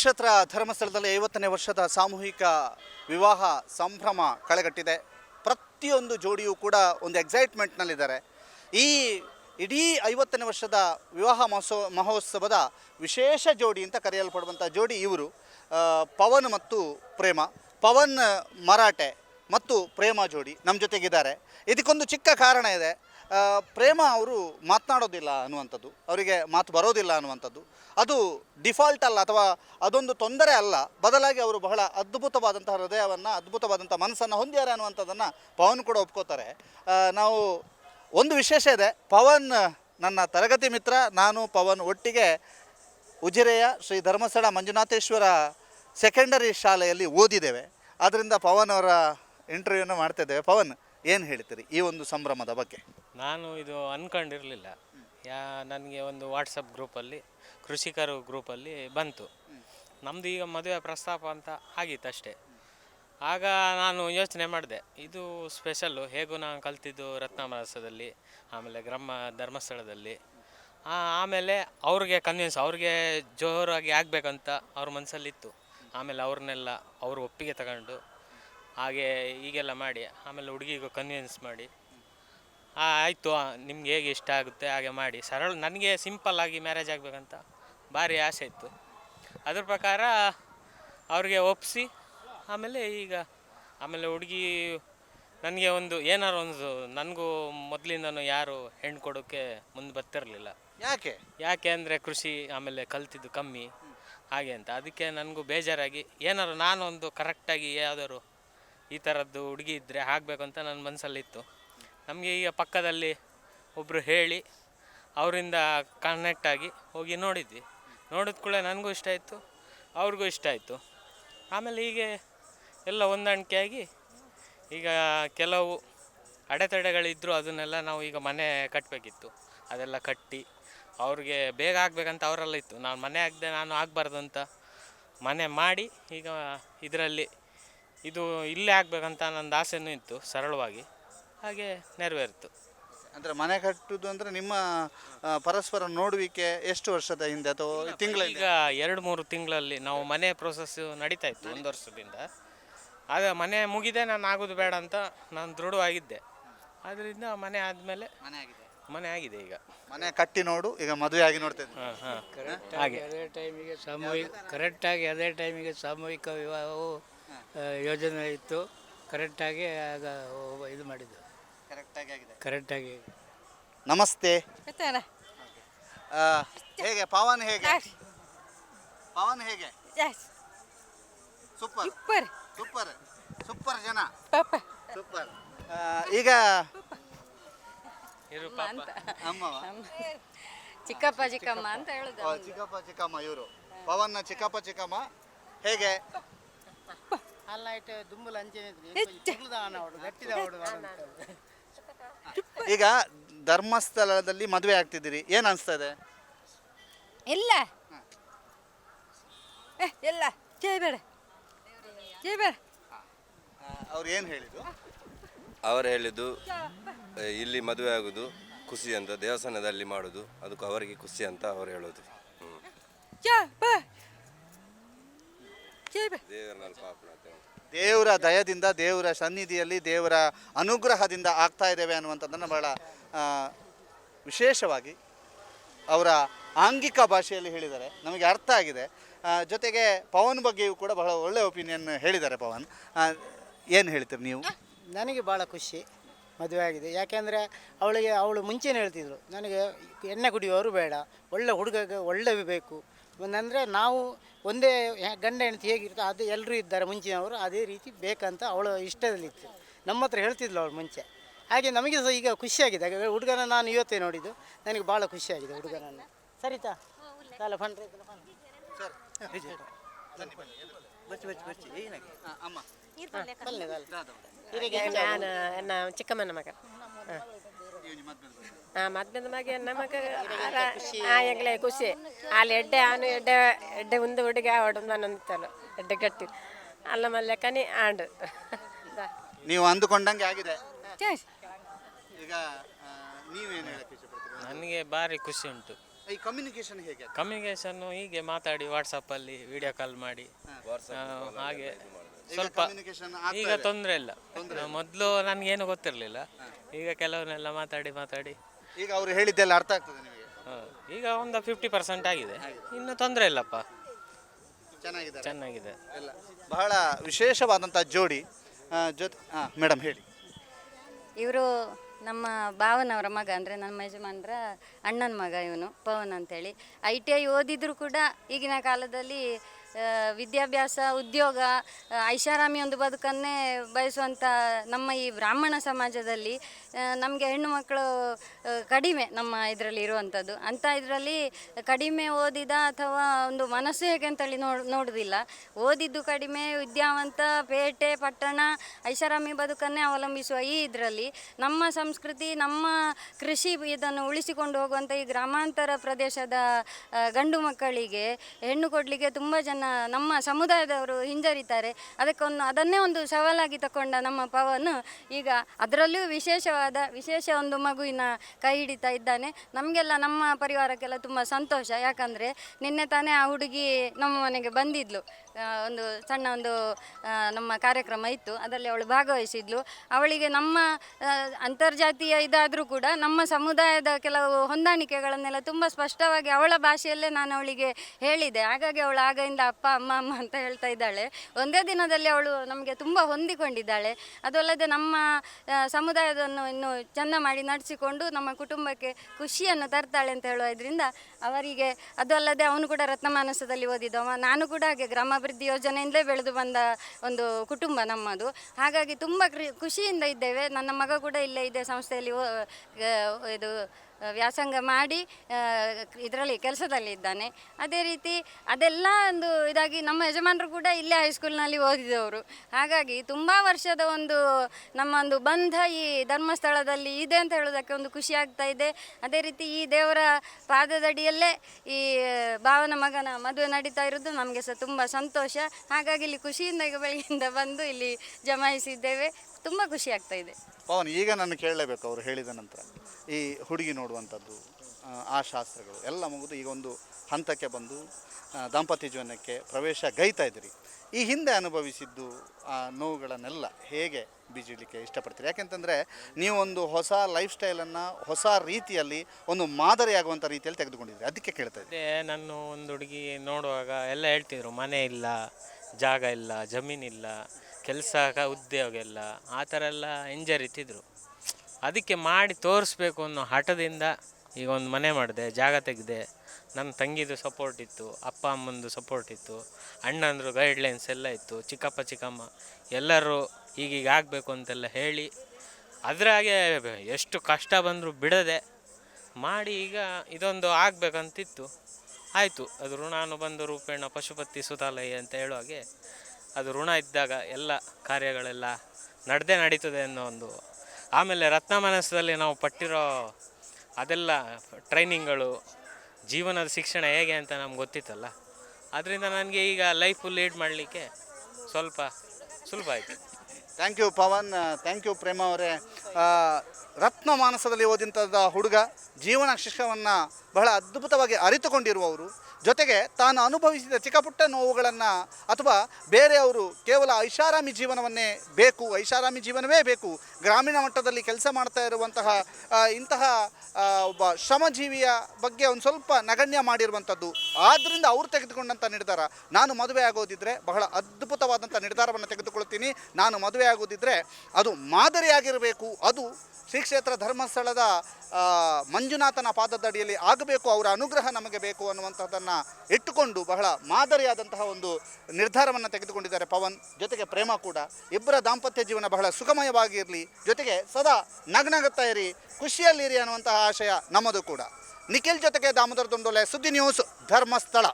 ನಕ್ಷತ್ರ ಧರ್ಮಸ್ಥಳದಲ್ಲಿ ಐವತ್ತನೇ ವರ್ಷದ ಸಾಮೂಹಿಕ ವಿವಾಹ ಸಂಭ್ರಮ ಕಳೆಗಟ್ಟಿದೆ. ಪ್ರತಿಯೊಂದು ಜೋಡಿಯೂ ಕೂಡ ಒಂದು ಎಕ್ಸೈಟ್ಮೆಂಟ್ನಲ್ಲಿದ್ದಾರೆ ಈ ಇಡೀ ಐವತ್ತನೇ ವರ್ಷದ ವಿವಾಹ ಮಹೋತ್ಸವ, ಮಹೋತ್ಸವದ ವಿಶೇಷ ಜೋಡಿ ಅಂತ ಕರೆಯಲ್ಪಡುವಂಥ ಜೋಡಿ ಇವರು ಪವನ್ ಮತ್ತು ಪ್ರೇಮ. ಪವನ್ ಮರಾಠೆ ಮತ್ತು ಪ್ರೇಮ ಜೋಡಿ ನಮ್ಮ ಜೊತೆಗಿದ್ದಾರೆ. ಇದಕ್ಕೊಂದು ಚಿಕ್ಕ ಕಾರಣ ಇದೆ. ಪ್ರೇಮ ಅವರು ಮಾತನಾಡೋದಿಲ್ಲ ಅನ್ನುವಂಥದ್ದು, ಅವರಿಗೆ ಮಾತು ಬರೋದಿಲ್ಲ ಅನ್ನುವಂಥದ್ದು. ಅದು ಡಿಫಾಲ್ಟ್ ಅಲ್ಲ, ಅಥವಾ ಅದೊಂದು ತೊಂದರೆ ಅಲ್ಲ, ಬದಲಾಗಿ ಅವರು ಬಹಳ ಅದ್ಭುತವಾದಂಥ ಹೃದಯವನ್ನು ಅದ್ಭುತವಾದಂಥ ಮನಸ್ಸನ್ನು ಹೊಂದ್ಯಾರೆ ಅನ್ನುವಂಥದ್ದನ್ನು ಪವನ್ ಕೂಡ ಒಪ್ಕೋತಾರೆ. ನಾವು ಒಂದು ವಿಶೇಷ ಇದೆ, ಪವನ್, ನನ್ನ ತರಗತಿ ಮಿತ್ರ, ನಾನು ಪವನ್ ಒಟ್ಟಿಗೆ ಉಜಿರೆಯ ಶ್ರೀ ಧರ್ಮಸ್ಥಳ ಮಂಜುನಾಥೇಶ್ವರ ಸೆಕೆಂಡರಿ ಶಾಲೆಯಲ್ಲಿ ಓದಿದ್ದೇವೆ. ಆದ್ದರಿಂದ ಪವನ್ ಅವರ ಇಂಟರ್ವ್ಯೂನ ಮಾಡ್ತಿದ್ದೇವೆ ಪವನ್, ಏನು ಹೇಳ್ತೀರಿ ಈ ಒಂದು ಸಂಭ್ರಮದ ಬಗ್ಗೆ? ನಾನು ಇದು ಅನ್ಕೊಂಡಿರಲಿಲ್ಲ. ಯಾ, ನನಗೆ ಒಂದು ವಾಟ್ಸಪ್ ಗ್ರೂಪಲ್ಲಿ ಕೃಷಿಕರು ಗ್ರೂಪಲ್ಲಿ ಬಂತು. ನಮ್ಮದು ಈಗ ಮದುವೆ ಪ್ರಸ್ತಾಪ ಅಂತ ಆಗಿತ್ತು ಅಷ್ಟೇ. ಆಗ ನಾನು ಯೋಚನೆ ಮಾಡಿದೆ, ಇದು ಸ್ಪೆಷಲ್ಲು ಹೇಗೂ ನಾನು ಕಲ್ತಿದ್ದು ರತ್ನಾಮರಸದಲ್ಲಿ ಆಮೇಲೆ ಗ್ರಾಮ ಧರ್ಮಸ್ಥಳದಲ್ಲಿ. ಆಮೇಲೆ ಅವ್ರಿಗೆ ಕನ್ವಿನ್ಸ್ ಅವ್ರಿಗೆ ಜೋರಾಗಿ ಆಗಬೇಕಂತ ಅವ್ರ ಮನಸ್ಸಲ್ಲಿತ್ತು ಆಮೇಲೆ ಅವ್ರನ್ನೆಲ್ಲ ಅವರು ಒಪ್ಪಿಗೆ ತಗೊಂಡು, ಹಾಗೆ ಹೀಗೆಲ್ಲ ಮಾಡಿ, ಆಮೇಲೆ ಹುಡುಗಿಗೂ ಕನ್ವಿನ್ಸ್ ಮಾಡಿ ಆ, ಆಯಿತು ನಿಮ್ಗೆ ಹೇಗೆ ಇಷ್ಟ ಆಗುತ್ತೆ ಹಾಗೆ ಮಾಡಿ. ಸರಳ ನನಗೆ ಸಿಂಪಲ್ಲಾಗಿ ಮ್ಯಾರೇಜ್ ಆಗಬೇಕಂತ ಭಾರಿ ಆಸೆ ಇತ್ತು. ಅದ್ರ ಪ್ರಕಾರ ಅವ್ರಿಗೆ ಒಪ್ಪಿಸಿ ಆಮೇಲೆ ಈಗ ಆಮೇಲೆ ಹುಡುಗಿ ನನಗೆ ಒಂದು ಏನಾರು ಒಂದು ನನಗೂ ಮೊದಲಿಂದನೂ ಯಾರು ಹೆಣ್ಣು ಕೊಡೋಕ್ಕೆ ಮುಂದೆ ಬರ್ತಿರಲಿಲ್ಲ. ಯಾಕೆ? ಯಾಕೆ ಅಂದರೆ ಕೃಷಿ ಆಮೇಲೆ ಕಲ್ತಿದ್ದು ಕಮ್ಮಿ ಹಾಗೆ ಅಂತ. ಅದಕ್ಕೆ ನನಗೂ ಬೇಜಾರಾಗಿ ಏನಾರು ನಾನೊಂದು ಕರೆಕ್ಟಾಗಿ ಯಾವ್ದಾದ್ರು ಈ ಥರದ್ದು ಹುಡುಗಿ ಇದ್ದರೆ ಆಗಬೇಕು ಅಂತ ನನ್ನ ಮನಸ್ಸಲ್ಲಿತ್ತು ನಮಗೆ ಈಗ ಪಕ್ಕದಲ್ಲಿ ಒಬ್ಬರು ಹೇಳಿ ಅವರಿಂದ ಕನೆಕ್ಟ್ ಆಗಿ ಹೋಗಿ ನೋಡಿದ್ವಿ. ನೋಡಿದ ಕೂಡ ನನಗೂ ಇಷ್ಟ ಆಯಿತು, ಅವ್ರಿಗೂ ಇಷ್ಟ ಆಯಿತು. ಆಮೇಲೆ ಹೀಗೆ ಎಲ್ಲ ಹೊಂದಾಣಿಕೆಯಾಗಿ ಈಗ ಕೆಲವು ಅಡೆತಡೆಗಳಿದ್ದರೂ ಅದನ್ನೆಲ್ಲ ನಾವು ಈಗ ಮನೆ ಕಟ್ಟಬೇಕಿತ್ತು ಅದೆಲ್ಲ ಕಟ್ಟಿ ಅವ್ರಿಗೆ ಬೇಗ ಆಗಬೇಕಂತ ಅವರೆಲ್ಲ ಇತ್ತು. ನಾನು ಮನೆ ಆಗದೆ ನಾನು ಆಗಬಾರ್ದು ಅಂತ ಮನೆ ಮಾಡಿ ಈಗ ಇದರಲ್ಲಿ ಇದು ಇಲ್ಲೇ ಆಗಬೇಕಂತ ನಂದು ಆಸೆನೂ ಇತ್ತು ಸರಳವಾಗಿ. ಹಾಗೆ ನೆರವೇರಿತು. ಅಂದರೆ ಮನೆ ಕಟ್ಟುದು ಅಂದರೆ ನಿಮ್ಮ ಆ, ಪರಸ್ಪರ ನೋಡುವಿಕೆ ಎಷ್ಟು ವರ್ಷದ ಹಿಂದೆ ಅಥವಾ ತಿಂಗಳ ಈಗ ಎರಡು ಮೂರು ತಿಂಗಳಲ್ಲಿ ನಾವು ಮನೆ ಪ್ರೊಸೆಸ್ ನಡೀತಾ ಇತ್ತು ಒಂದು ವರ್ಷದಿಂದ. ಆಗ ಮನೆ ಮುಗಿದೆ ನಾನು ಆಗೋದು ಬೇಡ ಅಂತ ನಾನು ದೃಢವಾಗಿದ್ದೆ. ಆದ್ದರಿಂದ ಮನೆ ಆದಮೇಲೆ ಮನೆ ಆಗಿದೆ. ಮನೆ ಆಗಿದೆ ಈಗ. ಮನೆ ಕಟ್ಟಿ ನೋಡು ಈಗ ಮದುವೆ ಆಗಿ ನೋಡ್ತಾ ಇದ್ದೀನಿ. ಹಾಂ ಹಾಂ. ಹಾಗೆ. ಅದೇ ಟೈಮಿಗೆ ಸಾಮೂಹಿಕ ಕರೆಕ್ಟಾಗಿ ಅದೇ ಟೈಮಿಗೆ ಸಾಮೂಹಿಕ ವಿವಾಹವು ಆ, ಯೋಜನೆ ಇತ್ತು. ಕರೆಕ್ಟಾಗಿ ಆಗ ಒಬ್ಬ ಇದು ಮಾಡಿದ್ದು. ಕರೆಕ್ಟಾಗಿ ಆಗಿದೆ. ಕರೆಕ್ಟಾಗಿ ನಮಸ್ತೆ. ಆ, ಹೇಗೆ ಪವನ್ ಹೇಗೆ? ಪವನ್ ಹೇಗೆ? ಸೂಪರ್. ಸೂಪರ್. ಸೂಪರ್. ಸೂಪರ್ ಜನ. ಪಾಪ. ಸೂಪರ್. ಈಗ ಅಮ್ಮ ಅಂತ. ಅಮ್ಮವ? ಚಿಕ್ಕಪ್ಪ ಚಿಕ್ಕಮ್ಮ ಅಂತ ಹೇಳುದು ಓ, ಚಿಕ್ಕಪ್ಪ ಚಿಕ್ಕಮ್ಮ ಇವರು. ಪವನ್ನ ಚಿಕ್ಕಪ್ಪ ಚಿಕ್ಕಮ್ಮ. ಹೇಗೆ? ಅಲ್ಲ ಇಟ್ಟು ದುಂಬುಲ ಅಂಚೆ ಈಗ ಧರ್ಮಸ್ಥಳದಲ್ಲಿ ಮದುವೆ ಆಗ್ತಿದ್ದೀರಿ. ಏನು ಅನಿಸ್ತಾ ಇದೆ? ಇಲ್ಲ. ಏ ಇಲ್ಲ. ಅವ್ರು ಏನು ಹೇಳಿದ್ರು? ಅವರು ಹೇಳಿದ್ದು "ಏ, ಇಲ್ಲಿ ಮದುವೆ ಆಗುದು ಖುಷಿ ಅಂತ ದೇವಸ್ಥಾನದಲ್ಲಿ ಮಾಡುದು ಅದಕ್ಕೂ ಅವರಿಗೆ ಖುಷಿ ಅಂತ ಅವರು ಹೇಳೋದು. ಹ್ಮ್. ಜೈ ಬಾ ಪಾಪನ ಅಂತ. ದೇವರ ದಯದಿಂದ, ದೇವರ ಸನ್ನಿಧಿಯಲ್ಲಿ, ದೇವರ ಅನುಗ್ರಹದಿಂದ ಆಗ್ತಾ ಇದ್ದೇವೆ ಅನ್ನುವಂಥದ್ದನ್ನು ಬಹಳ ವಿಶೇಷವಾಗಿ ಅವರ ಆಂಗಿಕ ಭಾಷೆಯಲ್ಲಿ ಹೇಳಿದ್ದಾರೆ. ನಮಗೆ ಅರ್ಥ ಆಗಿದೆ. ಜೊತೆಗೆ ಪವನ್ ಬಗ್ಗೆಯೂ ಕೂಡ ಬಹಳ ಒಳ್ಳೆಯ ಒಪಿನಿಯನ್ ಹೇಳಿದ್ದಾರೆ ಪವನ್. ಏನು ಹೇಳ್ತೀರಿ ನೀವು? ನನಗೆ ಭಾಳ ಖುಷಿ ಮದುವೆ ಆಗಿದೆ. ಯಾಕೆಂದರೆ ಅವಳಿಗೆ, ಅವಳು ಮುಂಚೆನೇ ಹೇಳ್ತಿದ್ರು, ನನಗೆ ಎಣ್ಣೆ ಕುಡಿಯೋರು ಬೇಡ, ಒಳ್ಳೆ ಹುಡುಗ ಒಳ್ಳೆ ಬೇಕು ಅಂದರೆ ನಾವು ಒಂದೇ ಗಂಡ ಹೆಂಡತಿ ಹೇಗಿರ್ತೋ ಅದು ಎಲ್ಲರೂ ಇದ್ದಾರೆ ಮುಂಚಿನವರು ಅದೇ ರೀತಿ ಬೇಕಂತ ಅವಳ ಇಷ್ಟದಲ್ಲಿತ್ತು ನಮ್ಮ ಹತ್ರ ಹೇಳ್ತಿದ್ಲು ಅವಳು ಮುಂಚೆ. ಹಾಗೆ ನಮಗೆ ಸಹ ಈಗ ಖುಷಿಯಾಗಿದೆ. ಹಾಗೆ ಹುಡುಗನ ನಾನು ಇವತ್ತೇ ನೋಡಿದ್ದು. ನನಗೆ ಭಾಳ ಖುಷಿಯಾಗಿದೆ ಹುಡುಗನನ್ನು. ಸರಿತಾ? ಸಾಲ ಫಂಡ್ ಸರ್. ಆ, ಅಮ್ಮ. ನಾನು ನನ್ನ ಚಿಕ್ಕಮ್ಮನ ಮಗ. ಹಾಂ. ಹಾಂ ಮದ್ಮೆದ ಮಗ ನಮಗ ಎಂಗ್ಲೇ ಖುಷಿ. ಅಲ್ಲಿ ಎಡ್ಡೆ ಆನು ಎಡ್ಡೆ ಎಡ್ಡೆ ಒಂದು ಹುಡುಗ ನಾನು ಮನಂತಲು ಎಡ್ಡೆ ಗಟ್ಟಿ. ಅಲ್ಲ ಮಲ್ಲೆ ಕನಿ ಆಂಡ್. ನೀವು ಅಂದುಕೊಂಡಂಗೆ ಆಗಿದೆ. ಈಗ ನೀವೇನು ಹೇಳಕ್ಕೆ ಇಷ್ಟಪಡ್ತೀರಿ? ನನಗೆ ಭಾರಿ ಖುಷಿ ಉಂಟು. ಈ ಕಮ್ಯುನಿಕೇಶನ್ ಹೇಗೆ? ಕಮ್ಯುನಿಕೇಷನ್ನು ಹೀಗೆ ಮಾತಾಡಿ ವಾಟ್ಸಪ್ಪಲ್ಲಿ ವಿಡಿಯೋ ಕಾಲ್ ಮಾಡಿ. ಆ, ಹಾಗೆ ಸ್ವಲ್ಪ ಈಗ ತೊಂದರೆ ಇಲ್ಲ. ಮೊದಲು ನನಗೇನು ಗೊತ್ತಿರಲಿಲ್ಲ. ಈಗ ಕೆಲವನ್ನೆಲ್ಲ ಮಾತಾಡಿ ಮಾತಾಡಿ. ಈಗ ಅವರು ಹೇಳಿದ್ದೆಲ್ಲ ಅರ್ಥ ಆಗ್ತದೆ ನಿಮಗೆ? ಈಗ ಒಂದು ಫಿಫ್ಟಿ ಪರ್ಸೆಂಟ್ ಆಗಿದೆ. ಇನ್ನು ತೊಂದರೆ ಇಲ್ಲಪ್ಪ. ಚೆನ್ನಾಗಿದೆ ಚೆನ್ನಾಗಿದೆ. ಎಲ್ಲ. ಬಹಳ ವಿಶೇಷವಾದಂಥ ಜೋಡಿ. ಆ, ಜೊತೆ ಹಾಂ ಮೇಡಮ್ ಹೇಳಿ. ಇವರು ನಮ್ಮ ಭಾವನವರ ಮಗ ಅಂದರೆ ನಮ್ಮ ಯಜಮಾನ್ರ ಅಣ್ಣನ ಮಗ ಇವನು, ಪವನ್ ಅಂತೇಳಿ. ಐ ಟಿ ಐ ಓದಿದ್ರು ಕೂಡ ಈಗಿನ ಕಾಲದಲ್ಲಿ ವಿದ್ಯಾಭ್ಯಾಸ, ಉದ್ಯೋಗ ಐಷಾರಾಮಿ ಒಂದು ಬದುಕನ್ನೇ ಬಯಸುವಂಥ ನಮ್ಮ ಈ ಬ್ರಾಹ್ಮಣ ಸಮಾಜದಲ್ಲಿ ನಮಗೆ ಹೆಣ್ಣು ಮಕ್ಕಳು ಕಡಿಮೆ ನಮ್ಮ ಇದರಲ್ಲಿ ಇರುವಂಥದ್ದು. ಅಂಥ ಇದರಲ್ಲಿ ಕಡಿಮೆ ಓದಿದ ಅಥವಾ ಒಂದು ಮನಸ್ಸು ಹೇಗೆ ಅಂತೇಳಿ ನೋಡ್ ನೋಡೋದಿಲ್ಲ. ಓದಿದ್ದು ಕಡಿಮೆ, ವಿದ್ಯಾವಂತ, ಪೇಟೆ, ಪಟ್ಟಣ, ಐಷಾರಾಮಿ ಬದುಕನ್ನೇ ಅವಲಂಬಿಸುವ ಈ ಇದರಲ್ಲಿ ನಮ್ಮ ಸಂಸ್ಕೃತಿ, ನಮ್ಮ ಕೃಷಿ ಇದನ್ನು ಉಳಿಸಿಕೊಂಡು ಹೋಗುವಂಥ ಈ ಗ್ರಾಮಾಂತರ ಪ್ರದೇಶದ ಗಂಡು ಮಕ್ಕಳಿಗೆ ಹೆಣ್ಣು ಕೊಡಲಿಕ್ಕೆ ತುಂಬ ಜನ ನಮ್ಮ ಸಮುದಾಯದವರು ಹಿಂಜರಿತಾರೆ. ಅದಕ್ಕೊಂದು, ಅದನ್ನೇ ಒಂದು ಸವಾಲಾಗಿ ತಗೊಂಡ ನಮ್ಮ ಪವನ್ ಈಗ ಅದರಲ್ಲೂ ವಿಶೇಷವಾದ ವಿಶೇಷ ಒಂದು ಮಗುವಿನ ಕೈ ಹಿಡಿತಾ ಇದ್ದಾನೆ. ನಮಗೆಲ್ಲ ನಮ್ಮ ಪರಿವಾರಕ್ಕೆಲ್ಲ ತುಂಬ ಸಂತೋಷ. ಯಾಕಂದರೆ ನಿನ್ನೆ ತಾನೇ ಆ ಹುಡುಗಿ ನಮ್ಮ ಮನೆಗೆ ಬಂದಿದ್ಲು. ಒಂದು ಸಣ್ಣ ಒಂದು ನಮ್ಮ ಕಾರ್ಯಕ್ರಮ ಇತ್ತು. ಅದರಲ್ಲಿ ಅವಳು ಭಾಗವಹಿಸಿದ್ಲು. ಅವಳಿಗೆ ನಮ್ಮ ಅಂತರ್ಜಾತೀಯ ಇದಾದರೂ ಕೂಡ ನಮ್ಮ ಸಮುದಾಯದ ಕೆಲವು ಹೊಂದಾಣಿಕೆಗಳನ್ನೆಲ್ಲ ತುಂಬ ಸ್ಪಷ್ಟವಾಗಿ ಅವಳ ಭಾಷೆಯಲ್ಲೇ ನಾನು ಅವಳಿಗೆ ಹೇಳಿದೆ. ಹಾಗಾಗಿ ಅವಳು ಆಗಿಂದ ಅಪ್ಪ ಅಮ್ಮ ಅಮ್ಮ ಅಂತ ಹೇಳ್ತಾ ಇದ್ದಾಳೆ. ಒಂದೇ ದಿನದಲ್ಲಿ ಅವಳು ನಮಗೆ ತುಂಬ ಹೊಂದಿಕೊಂಡಿದ್ದಾಳೆ. ಅದು ಅಲ್ಲದೆ ನಮ್ಮ ಆ, ಸಮುದಾಯವನ್ನು ಇನ್ನು ಚೆಂದ ಮಾಡಿ ನಡೆಸಿಕೊಂಡು ನಮ್ಮ ಕುಟುಂಬಕ್ಕೆ ಖುಷಿಯನ್ನು ತರ್ತಾಳೆ ಅಂತ ಹೇಳುವ ಇದರಿಂದ ಅವರಿಗೆ ಅದು ಅಲ್ಲದೆ ಅವನು ಕೂಡ ರತ್ನಮಾನಸದಲ್ಲಿ ಓದಿದವ ನಾನು ಕೂಡ ಹಾಗೆ ಗ್ರಾಮಾಭಿವೃದ್ಧಿ ಯೋಜನೆಯಿಂದಲೇ ಬೆಳೆದು ಬಂದ ಒಂದು ಕುಟುಂಬ ನಮ್ಮದು. ಹಾಗಾಗಿ ತುಂಬ ಖುಷಿಯಿಂದ ಇದ್ದೇವೆ. ನನ್ನ ಮಗ ಕೂಡ ಇಲ್ಲೇ ಇದೆ ಸಂಸ್ಥೆಯಲ್ಲಿ ಇದು ವ್ಯಾಸಂಗ ಮಾಡಿ ಇದರಲ್ಲಿ ಕೆಲಸದಲ್ಲಿ ಇದ್ದಾನೆ. ಅದೇ ರೀತಿ ಅದೆಲ್ಲ ಒಂದು ಇದಾಗಿ ನಮ್ಮ ಯಜಮಾನರು ಕೂಡ ಇಲ್ಲೇ ಹೈಸ್ಕೂಲ್ನಲ್ಲಿ ಓದಿದವರು. ಹಾಗಾಗಿ ತುಂಬ ವರ್ಷದ ಒಂದು ನಮ್ಮ ಒಂದು ಬಂಧ ಈ ಧರ್ಮಸ್ಥಳದಲ್ಲಿ ಇದೆ ಅಂತ ಹೇಳೋದಕ್ಕೆ ಒಂದು ಖುಷಿ ಆಗ್ತಾ ಇದೆ. ಅದೇ ರೀತಿ ಈ ದೇವರ ಪಾದದಡಿಯಲ್ಲೇ ಈ ಭಾವನ ಮಗನ ಮದುವೆ ನಡೀತಾ ಇರೋದು ನಮಗೆ ಸಹ ತುಂಬ ಸಂತೋಷ. ಹಾಗಾಗಿ ಇಲ್ಲಿ ಖುಷಿಯಿಂದ ಬೆಳಗಿಂದ ಬಂದು ಇಲ್ಲಿ ಜಮಾಯಿಸಿದ್ದೇವೆ. ತುಂಬ ಖುಷಿ ಆಗ್ತಾ ಇದೆ. ಪವನ್, ಈಗ ನಾನು ಕೇಳಲೇಬೇಕು, ಅವರು ಹೇಳಿದ ನಂತರ. ಈ ಹುಡುಗಿ ನೋಡುವಂಥದ್ದು ಆ, ಶಾಸ್ತ್ರಗಳು ಎಲ್ಲ ಮುಗಿದು ಈಗ ಒಂದು ಹಂತಕ್ಕೆ ಬಂದು ದಾಂಪತ್ಯ ಜೀವನಕ್ಕೆ ಪ್ರವೇಶ ಗೈತಾ ಇದ್ದೀರಿ. ಈ ಹಿಂದೆ ಅನುಭವಿಸಿದ್ದು ಆ ನೋವುಗಳನ್ನೆಲ್ಲ ಹೇಗೆ ಬೀಜಲಿಕ್ಕೆ ಇಷ್ಟಪಡ್ತೀರಿ? ಯಾಕೆಂತಂದರೆ ನೀವು ಒಂದು ಹೊಸ ಲೈಫ್ ಸ್ಟೈಲನ್ನು ಹೊಸ ರೀತಿಯಲ್ಲಿ ಒಂದು ಮಾದರಿಯಾಗುವಂಥ ರೀತಿಯಲ್ಲಿ ತೆಗೆದುಕೊಂಡಿದ್ದೀರಿ. ಅದಕ್ಕೆ ಕೇಳ್ತಾ ಇದ್ದೆ ನನ್ನ ನಾನು ಒಂದು ಹುಡುಗಿ ನೋಡುವಾಗ ಎಲ್ಲ ಹೇಳ್ತಿದ್ರು ಮನೆ ಇಲ್ಲ ಜಾಗ ಇಲ್ಲ ಜಮೀನಿಲ್ಲ ಕೆಲಸ ಉದ್ಯೋಗ ಇಲ್ಲ ಆ ಥರ ಎಲ್ಲ ಹಿಂಜರಿತಿದ್ರು. ಅದಕ್ಕೆ ಮಾಡಿ ತೋರಿಸ್ಬೇಕು ಅನ್ನೋ ಹಠದಿಂದ ಈಗ ಒಂದು ಮನೆ ಮಾಡಿದೆ, ಜಾಗ ತೆಗೆದೆ. ನನ್ನ ತಂಗಿದು ಸಪೋರ್ಟ್ ಇತ್ತು, ಅಪ್ಪ ಅಮ್ಮಂದು ಸಪೋರ್ಟ್ ಇತ್ತು, ಅಣ್ಣಂದರು ಗೈಡ್ಲೈನ್ಸ್ ಎಲ್ಲ ಇತ್ತು, ಚಿಕ್ಕಪ್ಪ, ಚಿಕ್ಕಮ್ಮ ಎಲ್ಲರೂ ಈಗೀಗ ಆಗಬೇಕು ಅಂತೆಲ್ಲ ಹೇಳಿ ಅದರಾಗೆ ಎಷ್ಟು ಕಷ್ಟ ಬಂದರೂ ಬಿಡದೆ ಮಾಡಿ ಈಗ ಇದೊಂದು ಆಗಬೇಕಂತಿತ್ತು. ಆಯಿತು, ಅದು ಋಣಾನುಬಂಧ ರೂಪೇಣ ಪಶುಪತಿ ಸುತಾಲಯ ಅಂತ ಹೇಳುವಾಗೆ ಅದು ಋಣ ಇದ್ದಾಗ ಎಲ್ಲ ಕಾರ್ಯಗಳೆಲ್ಲ ನಡೆದೇ ನಡೀತದೆ ಅನ್ನೋ ಒಂದು ಆಮೇಲೆ ರತ್ನಮಾನಸದಲ್ಲಿ ನಾವು ಪಟ್ಟಿರೋ ಅದೆಲ್ಲ ಟ್ರೈನಿಂಗ್ಗಳು, ಜೀವನದ ಶಿಕ್ಷಣ ಹೇಗೆ ಅಂತ ನಮ್ಗೆ ಗೊತ್ತಿತ್ತಲ್ಲ. ಅದರಿಂದ ನನಗೆ ಈಗ ಲೈಫು ಲೀಡ್ ಮಾಡಲಿಕ್ಕೆ ಸ್ವಲ್ಪ ಸುಲಭ ಆಯಿತು. Thank you Pavan thank you Prema ಅವರೇ. ರತ್ನ ಮಾನಸದಲ್ಲಿ ಓದಿಂಥದ್ದ ಹುಡುಗ ಜೀವನ ಶಿಕ್ಷಣವನ್ನು ಬಹಳ ಅದ್ಭುತವಾಗಿ ಅರಿತುಕೊಂಡಿರುವವರು. ಜೊತೆಗೆ ತಾನು ಅನುಭವಿಸಿದ ಚಿಕ್ಕಪುಟ್ಟ ನೋವುಗಳನ್ನು ಅಥವಾ ಬೇರೆಯವರು ಕೇವಲ ಐಷಾರಾಮಿ ಜೀವನವನ್ನೇ ಬೇಕು, ಐಷಾರಾಮಿ ಜೀವನವೇ ಬೇಕು, ಗ್ರಾಮೀಣ ಮಟ್ಟದಲ್ಲಿ ಕೆಲಸ ಮಾಡ್ತಾ ಇರುವಂತಹ ಇಂತಹ ಒಬ್ಬ ಶ್ರಮಜೀವಿಯ ಬಗ್ಗೆ ಒಂದು ಸ್ವಲ್ಪ ನಗಣ್ಯ ಮಾಡಿರುವಂಥದ್ದು ಆದ್ದರಿಂದ ಅವರು ತೆಗೆದುಕೊಂಡಂಥ ನಿರ್ಧಾರ. ನಾನು ಮದುವೆ ಆಗೋದಿದ್ರೆ ಬಹಳ ಅದ್ಭುತವಾದಂಥ ನಿರ್ಧಾರವನ್ನು ತೆಗೆದುಕೊಳ್ತೀನಿ. ನಾನು ಮದುವೆ ಆಗೋದಿದ್ರೆ ಅದು ಮಾದರಿಯಾಗಿರಬೇಕು. ಅದು ಕ್ಷೇತ್ರ ಧರ್ಮಸ್ಥಳದ ಮಂಜುನಾಥನ ಪಾದದಡಿಯಲ್ಲಿ ಆಗಬೇಕು, ಅವರ ಅನುಗ್ರಹ ನಮಗೆ ಬೇಕು ಅನ್ನುವಂಥದ್ದನ್ನು ಇಟ್ಟುಕೊಂಡು ಬಹಳ ಮಾದರಿಯಾದಂತಹ ಒಂದು ನಿರ್ಧಾರವನ್ನು ತೆಗೆದುಕೊಂಡಿದ್ದಾರೆ ಪವನ್. ಜೊತೆಗೆ ಪ್ರೇಮ ಕೂಡ. ಇಬ್ಬರ ದಾಂಪತ್ಯ ಜೀವನ ಬಹಳ ಸುಖಮಯವಾಗಿರಲಿ ಜೊತೆಗೆ ಸದಾ ನಗ್ನಗುತ್ತಾ ಇರಿ. ಖುಷಿಯಲ್ಲಿರಿ ಅನ್ನುವಂತಹ ಆಶಯ ನಮ್ಮದು ಕೂಡ. ನಿಖಿಲ್ ಜೊತೆಗೆ ದಾಮೋದರ ದೊಂಡೊಲೆ ಸುದ್ದಿ ನ್ಯೂಸ್ ಧರ್ಮಸ್ಥಳ.